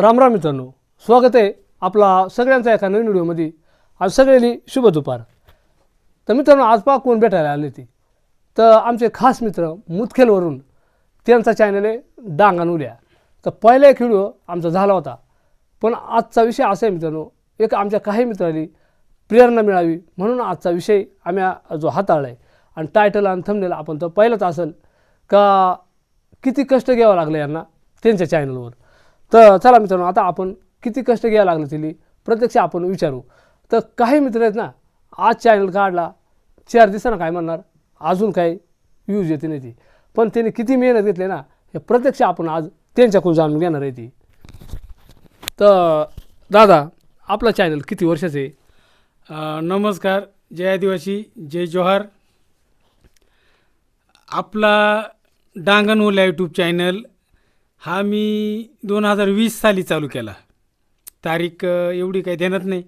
रामराम मित्रांनो स्वागत आहे आपला सगळ्यांचा एका नवीन व्हिडिओमध्ये. आज सगळ्यांनी शुभ दुपार. तर मित्रांनो आज पा कोण भेटायला आले ती तर आमचे खास मित्र मुदखेलवरून त्यांचा चॅनल आहे डांगान तर पहिला एक व्हिडिओ आमचा झाला होता. पण आजचा विषय असा आहे मित्रांनो एक आमच्या काही मित्रांनी प्रेरणा मिळावी म्हणून आजचा विषय आम्ही जो हाताळला आहे आणि टायटल आणि थंबनेल आपण तर पहिलंच असेल. का किती कष्ट घ्यावं लागलं यांना त्यांच्या चॅनलवर तर चला मित्रांनो आता आपण किती कष्ट घ्यावं लागलं तिली प्रत्यक्ष आपण विचारू. तर काही मित्र आहेत ना आज चॅनल काढला चार दिवसांना काय म्हणणार अजून काय व्यूज येते नाही ती. पण त्यांनी किती मेहनत घेतली ना हे प्रत्यक्ष आपण आज त्यांच्याकडून जाणून घेणार आहे ती. तर दादा आपला चॅनल किती वर्षाचं आहे? नमस्कार जय आदिवासी जय जोहार. आपला डांगण ओला यूट्यूब चॅनल हा मी दोन हजार वीस साली चालू केला. तारीख एवढी काही ध्यानात नाही.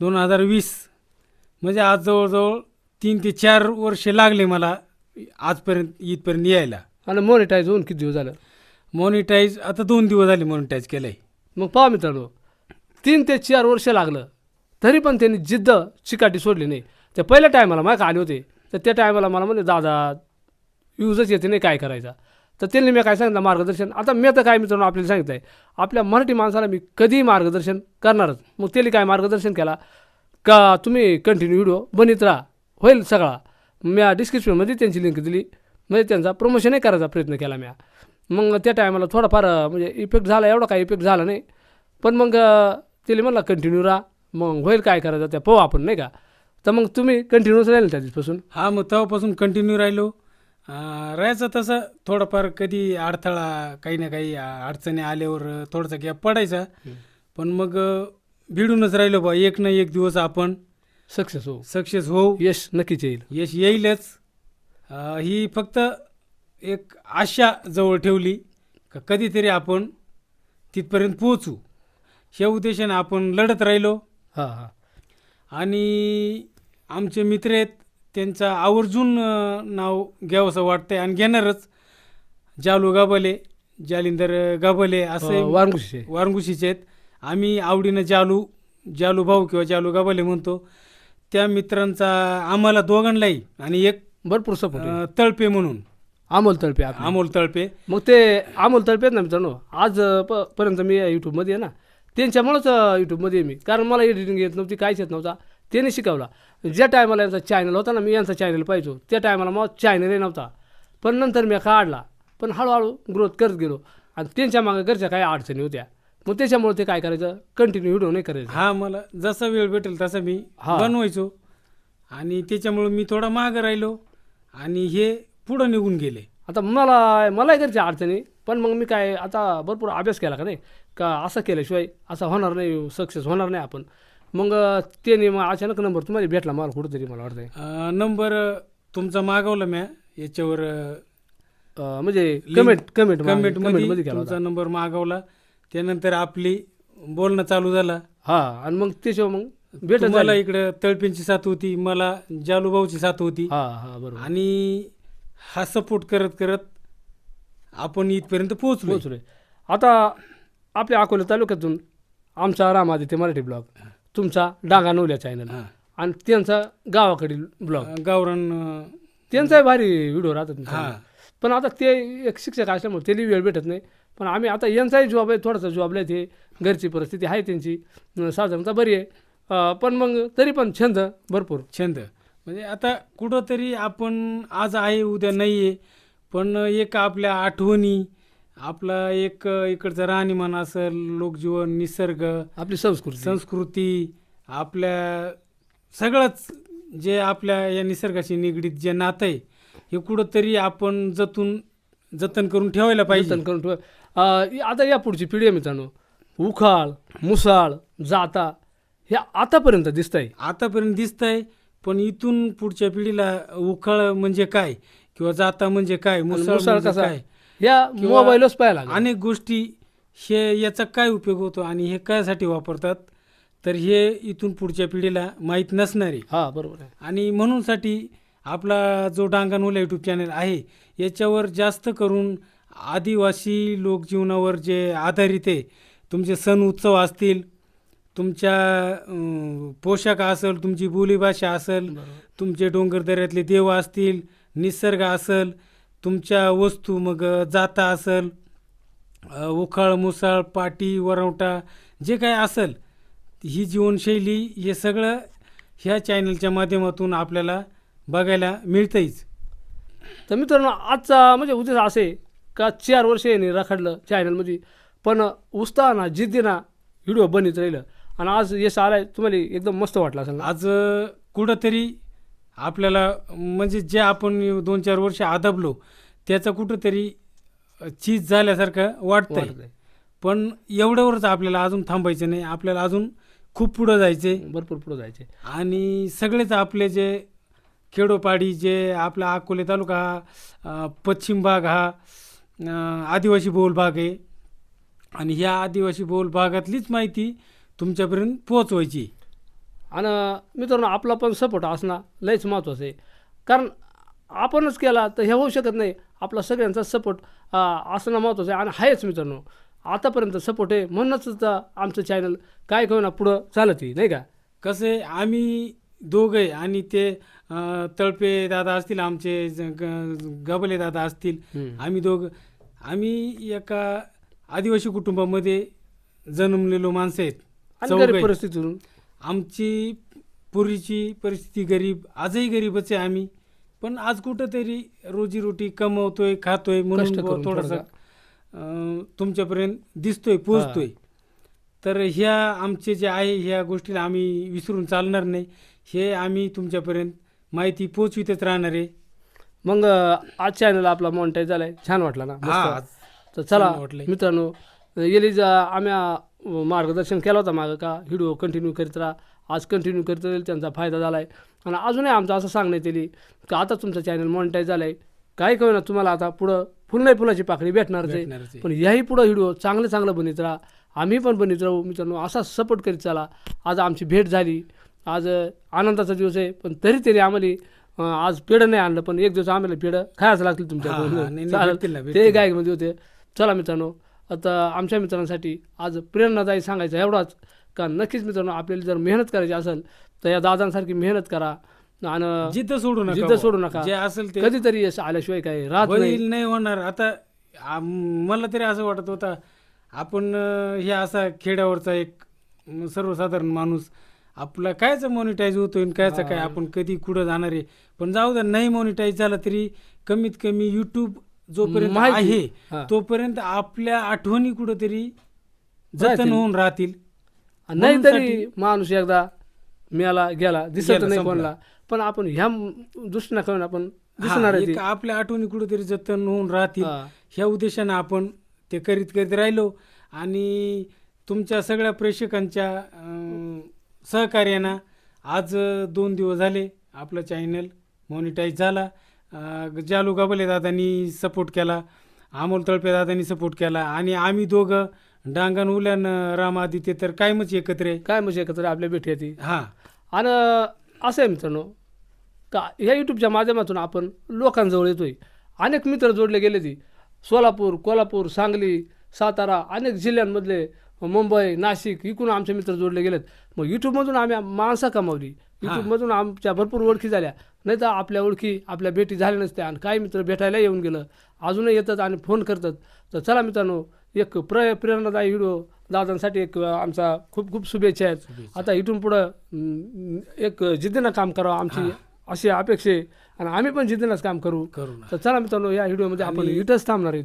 दोन हजार वीस म्हणजे आज जवळजवळ तीन ते चार वर्षे लागले मला आजपर्यंत इथपर्यंत यायला. आणि मॉनिटाईज होऊन किती दिवस झालं? मॉनिटाईज आता दोन दिवस झाले मॉनिटाईज केलं आहे मग पहा मित्रांनो तीन ते चार वर्ष लागलं तरी पण त्यांनी जिद्द चिकाटी सोडली नाही. त्या पहिल्या टायमाला माझ्या आले होते? तर त्या टायमाला मला म्हणजे दादा यूजच येते नाही काय करायचा? तर त्यांनी मी काय सांगितलं? मार्गदर्शन. आता मी तर काय मित्रांनो आपल्याला सांगितलं आहे आपल्या मराठी माणसाला मी कधीही मार्गदर्शन करणारच. मग त्यांनी काय मार्गदर्शन केला? का तुम्ही कंटिन्यू व्हिडिओ बनित राहा. होईल सगळा. मी डिस्क्रिप्शनमध्ये त्यांची लिंक दिली. म्हणजे त्यांचा प्रमोशनही करायचा प्रयत्न केला मी मग त्या टायमाला थोडाफार म्हणजे इफेक्ट झाला. एवढा काही इफेक्ट झाला नाही. पण मग अं, तिला कंटिन्यू राहा. मग होईल काय करायचं त्या पाहू आपण नाही का? तर मग तुम्ही कंटिन्यूच राहिले त्या दिवसपासून? हा मग तेव्हापासून कंटिन्यू राहिलो. अं, राहायचं तसं थोडंफार कधी अडथळा काही ना काही अं, अडचणी आल्यावर अं, थोडासा गॅप पडायचा. पण मग अं, भिडूनच राहिलो बा एक ना एक दिवस आपण. सक्सेस हो सक्सेस होऊ. यश नक्कीच येईल. यश येईलच. अं, ही फक्त एक आशा जवळ ठेवली का कधीतरी आपण तिथपर्यंत पोहोचू. ह्या उद्देशाने आपण लढत राहिलो. हां हां. आणि आमचे मित्र आहेत त्यांचं आवर्जून नाव घ्यावंसं वाटतंय आणि घेणारच. जालू गाबले जालिंदर गाबले असे वारंगुशीचे. वारंगुशीचे आहेत. आम्ही आवडीनं जालू जालू भाऊ किंवा जालू गाबले म्हणतो. त्या मित्रांचा आम्हाला दोघांनाही आणि एक भरपूर सपोर्ट तळपे म्हणून. अमोल तळपे. अमोल तळपे. मग ते अमोल तळपे आहेत ना मित्रांनो? आज पर्यंत मी यूट्यूबमध्ये आहे ना? त्यांच्यामुळंच यूट्यूबमध्ये मी. कारण मला एडिटिंग येत नव्हती काहीच येत नव्हता. त्यांनी शिकवला. ज्या टायमाला यांचा चॅनल होता ना मी यांचा चॅनल पाहिजो त्या टायमाला मग चॅनलही नव्हता. पण नंतर मी काढला पण हळूहळू ग्रोथ करत गेलो. आणि त्यांच्या मागे घरच्या काही अडचणी होत्या. मग त्याच्यामुळे ते काय करायचं? कंटिन्यू व्हिडिओ नाही करायचं. हा मला जसा वेळ भेटेल तसा मी हा. बनवायचो. आणि त्याच्यामुळे मी थोडा मागं राहिलो. आणि हे पुढं निघून गेले. आता मला मलाही घरच्या अडचणी. पण मग मी काय आता भरपूर अभ्यास केला का नाही? का असं केल्याशिवाय असं होणार नाही सक्सेस होणार नाही आपण. मग त्याने मग अचानक नंबर तुम्हाला भेटला मला कुठंतरी मला वाटतंय. अं, नंबर तुमचा मागवला म्या याच्यावर म्हणजे कमेंट कमेंट कमेंटमध्ये केला होता तुमचा नंबर मागवला. त्यानंतर आपली बोलणं चालू झाला. हा आणि मग त्याच्यावर मग भेटत तुम्हाला झाली. इकडं तळपेंची साथ होती मला जालूभाऊची साथ होती. हा हा बरोबर. आणि हा सपोर्ट करत करत आपण इथपर्यंत पोहोचलो पोहोचलोय. आता आपल्या अकोला तालुक्यातून आमचा रामादित्य मराठी ब्लॉग. तुमचा डांगा नवल्या चॅनल हा. आणि त्यांचा गावाकडील ब्लॉग गावरान अं, त्यांचाही भारी व्हिडिओ राहतात हा. पण आता ते एक शिक्षक असल्यामुळे त्याला वेळ भेटत नाही. पण आम्ही आता यांचाही जॉब आहे थोडासा जॉबला ते घरची परिस्थिती आहे त्यांची. अं, साधारणतः बरी आहे. अं, पण मग तरी पण छंद भरपूर. छंद. म्हणजे आता कुठंतरी आपण आज आहे उद्या नाही आहे पण एक आपल्या आठवणी आपला एक इकडचं राहणीमान असेल लोकजीवन निसर्ग आपली संस्कृती. संस्कृती आपल्या सगळंच जे आपल्या या निसर्गाशी निगडीत जे नातं आहे हे कुठंतरी आपण जतून जतन करून ठेवायला पाहिजे. जतन करून ठेवा. आता या पुढची पिढी आहे मित्रांनो. उखाळ मुसाळ जाता हे आतापर्यंत दिसत आहे आतापर्यंत दिसतंय पण इथून पुढच्या पिढीला उखाळ म्हणजे काय? किंवा जाता म्हणजे काय? मुसळ म्हणजे कसा? काय? या किंवा मोबाईलच पाहायला लागले. अनेक गोष्टी हे याचा काय उपयोग होतो आणि हे कायसाठी वापरतात तर हे इथून पुढच्या पिढीला माहीत नसणार. हा बरोबर आहे. आणि म्हणूनसाठी आपला जो डांगानोला यूट्यूब चॅनल आहे याच्यावर जास्त करून आदिवासी लोकजीवनावर जे आधारित आहे तुमचे सण उत्सव असतील तुमच्या अं, पोशाख असेल तुमची बोलीभाषा असेल तुमचे डोंगर दऱ्यातले देव असतील निसर्ग असेल तुमच्या वस्तू मग जाता असेल उखाळ मुसाळ पाटी वरवटा जे काय असेल ही जीवनशैली हे सगळं ह्या चॅनलच्या माध्यमातून आपल्याला बघायला मिळतंच तर मित्रांनो आजचा म्हणजे उद्देश असे का चार वर्ष यांनी रखडलं चॅनलमध्ये पण उत्साहानं जिद्दीनं व्हिडिओ बनत राहिलं आणि आज यश आलाय तुम्हाला एकदम मस्त वाटलं असेल? आज कुठंतरी आपल्याला म्हणजे जे आपण दोन चार वर्ष आदबलो त्याचं कुठंतरी चीज झाल्यासारखं वाटतंय. पण एवढ्यावरच आपल्याला अजून थांबायचं नाही. आपल्याला अजून खूप पुढं जायचे भरपूर पुढे जायचे आणि सगळेच आपले जे खेडोपाडी जे आपला अकोले तालुका हा पश्चिम भाग हा आदिवासी बहुल भाग आहे. आणि ह्या आदिवासी बहुल भागातलीच माहिती तुमच्यापर्यंत पोहोचवायची आणि मित्रांनो आपला पण सपोर्ट असणं लयच महत्त्वाचं आहे. कारण आपणच केला तर हे होऊ शकत नाही. आपला सगळ्यांचा सपोर्ट असणं महत्त्वाचं आहे आणि आहेच मित्रांनो. आतापर्यंत सपोर्ट आहे म्हणूनच तर आमचं चॅनल काय ना पुढं चालत नाही का? कसं आहे आम्ही दोघे आणि ते तळपे दादा असतील आमचे गबले दादा असतील. आम्ही दोघं आम्ही एका आदिवासी कुटुंबामध्ये जन्मलेलो माणसं आहेत. परिस्थितीतून आमची पूर्वीची परिस्थिती गरीब आजही गरीबच आहे आम्ही. पण आज कुठंतरी रोजीरोटी कमवतोय खातोय म्हणून थोडासा तुमच्यापर्यंत दिसतोय पोचतोय तर ह्या आमचे जे आहे ह्या गोष्टीला आम्ही विसरून चालणार नाही. हे आम्ही तुमच्यापर्यंत माहिती पोचवितच राहणार आहे. मग आज चॅनल आपला मॉनिटाईज झालाय. छान वाटला ना. हा तर चला छान वाटलंय. मित्रांनो गेली जा आम्ही मार्गदर्शन केलं होतं मागं का? व्हिडिओ कंटिन्यू करीत राहा. आज कंटिन्यू करीत राहील त्यांचा फायदा झाला आहे आणि अजूनही आमचं असं सांगण्यात येईल का आता तुमचं चॅनल मॉनिटाईज झालं आहे काय करू ना तुम्हाला आता पुढं फुल नाही फुलाची पाकळी भेटणारच आहे. पण याही पुढं व्हिडिओ चांगलं चांगलं बनत राहा. आम्ही पण बनत राहू. मित्रांनो असा सपोर्ट करीत चला. आज आमची भेट झाली. आज आनंदाचा दिवस आहे. पण तरी तरी आम्हाला आज पेढं नाही आणलं. पण एक दिवस आम्हाला पेढं खायचं लागतील तुमच्या ते. गायकमध्ये होते. चला मित्रांनो आता आमच्या मित्रांसाठी आज प्रेरणादायी सांगायचं एवढाच. का नक्कीच मित्रांनो आपल्याला जर मेहनत करायची असेल तर या दादांसारखी मेहनत करा आणि जिद्द सोडू नका जिद्द. सोडू नका. जे असेल ते कधीतरी यश आल्याशिवाय काय राहत नाही. होणार. आता मला तरी असं वाटत होता आपण हे असा खेड्यावरचा एक सर्वसाधारण माणूस आपला कायचं मॉनिटाईज होतोय कायचं काय आपण कधी कुठं जाणार आहे? पण जाऊ द्या नाही मॉनिटाईज झाला तरी कमीत कमी युट्यूब जोपर्यंत माहिती. आहे हा. तोपर्यंत आपल्या आठवणी कुठंतरी राहतील. जतन होऊन राहतील नाही तरी माणूस एकदा मिळाला गेला दिसत गेला, नाही संपला. कोणाला पण आपण ह्या दृष्टीने करून आपण हा, दिसणार आहे एक ती. आपल्या आठवणी कुठेतरी जतन होऊन राहतील हा. ह्या उद्देशानं आपण ते करीत करीत राहिलो आणि तुमच्या सगळ्या प्रेक्षकांच्या अं, सहकार्यानं आज अं, दोन दिवस झाले आपलं चॅनल मॉनिटाईज झाला जालू दादांनी सपोर्ट केला अमोल तळपे दादांनी सपोर्ट केला आणि आम्ही दोघं डांगण उल्यान राम आदित्य तर कायमच एकत्र आहे. काय म्हणजे एकत्र आपल्या भेटी येते. हां. आणि असं आहे मित्रांनो का ह्या यूट्यूबच्या माध्यमातून आपण लोकांजवळ येतोय. अनेक मित्र जोडले गेले ती. सोलापूर कोल्हापूर सांगली सातारा अनेक जिल्ह्यांमधले मुंबई नाशिक इकडून आमचे मित्र जोडले गेलेत. मग यूट्यूबमधून आम्ही माणसं कमावली. यूट्यूबमधून आमच्या भरपूर ओळखी झाल्या. नाही तर आपल्या ओळखी आपल्या भेटी झाल्या नसत्या आणि काही मित्र भेटायला येऊन गेलं. अजूनही येतात आणि फोन करतात. तर चला मित्रांनो एक प्र प्रेरणादायी व्हिडिओ दादांसाठी एक आमचा खूप खूप शुभेच्छा आहेत. आता इथून पुढं एक जिद्दीनं काम करावं आमची अशी अपेक्षा आहे. आणि आम्ही पण जिद्दीनंच काम करू. करू तर चला मित्रांनो या व्हिडिओमध्ये आपण इथंच थांबणार आहेत.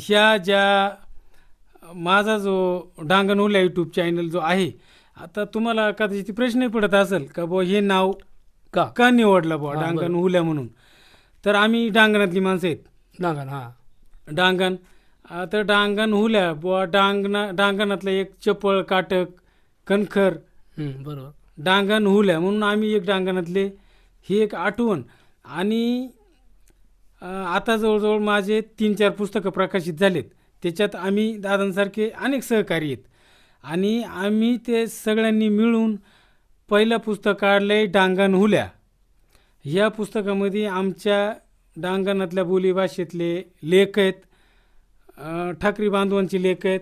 ह्या ज्या माझा जो डांगण ओल्या यूट्यूब चॅनल जो आहे आता तुम्हाला कदाचित प्रश्न पडत असेल का बुवा हे नाव का? का निवडलं बुवा? हा, डांगण हुल्या म्हणून. तर आम्ही डांगणातली माणसं आहेत. नांगण हा. डांगण. तर डांगण हुल्या बुवा डांगणा डांगणातलं एक चपळ काटक कणखर. हम्म, बरोबर. डांगण हुल्या म्हणून आम्ही एक डांगणातले. ही एक आठवण. आणि अ, आता जवळजवळ माझे तीन चार पुस्तकं प्रकाशित झालेत. त्याच्यात आम्ही दादांसारखे अनेक सहकारी आहेत. आणि आम्ही ते सगळ्यांनी मिळून पहिलं पुस्तक काढलं आहे डांगण हुल्या. या पुस्तकामध्ये आमच्या डांगणातल्या बोलीभाषेतले लेख आहेत ठाकरी बांधवांचे लेख आहेत.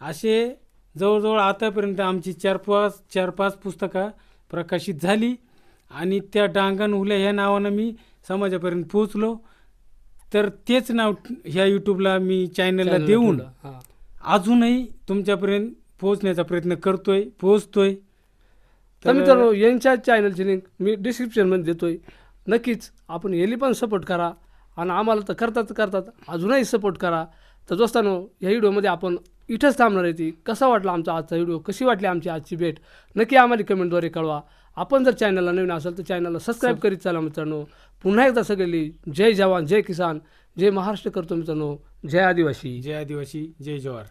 असे जवळजवळ आतापर्यंत आमची चार पाच चार पाच पुस्तकं प्रकाशित झाली आणि त्या डांगण हुल्या ह्या नावानं मी समाजापर्यंत पोचलो तर तेच नाव ह्या यूट्यूबला मी चॅनलला देऊन. अजूनही तुमच्यापर्यंत पोहोचण्याचा प्रयत्न करतोय पोहोचतोय. तर मित्रांनो यांच्या चॅनलची लिंक मी डिस्क्रिप्शनमध्ये देतोय. नक्कीच आपण याली पण सपोर्ट करा आणि आम्हाला तर करतात करतात अजूनही सपोर्ट करा. तर दोस्तांनो या व्हिडिओमध्ये आपण इथंच थांबणार आहे ती. कसा वाटला आमचा आजचा व्हिडिओ कशी वाटली आमची आजची भेट? नक्की आम्हाला कमेंटद्वारे कळवा. आपण जर चॅनलला नवीन असेल तर चॅनलला सबस्क्राईब करीत चला मित्रांनो. पुन्हा एकदा सगळी जय जवान जय किसान जय महाराष्ट्र करतो मित्रांनो. जय आदिवासी. जय आदिवासी जय जवार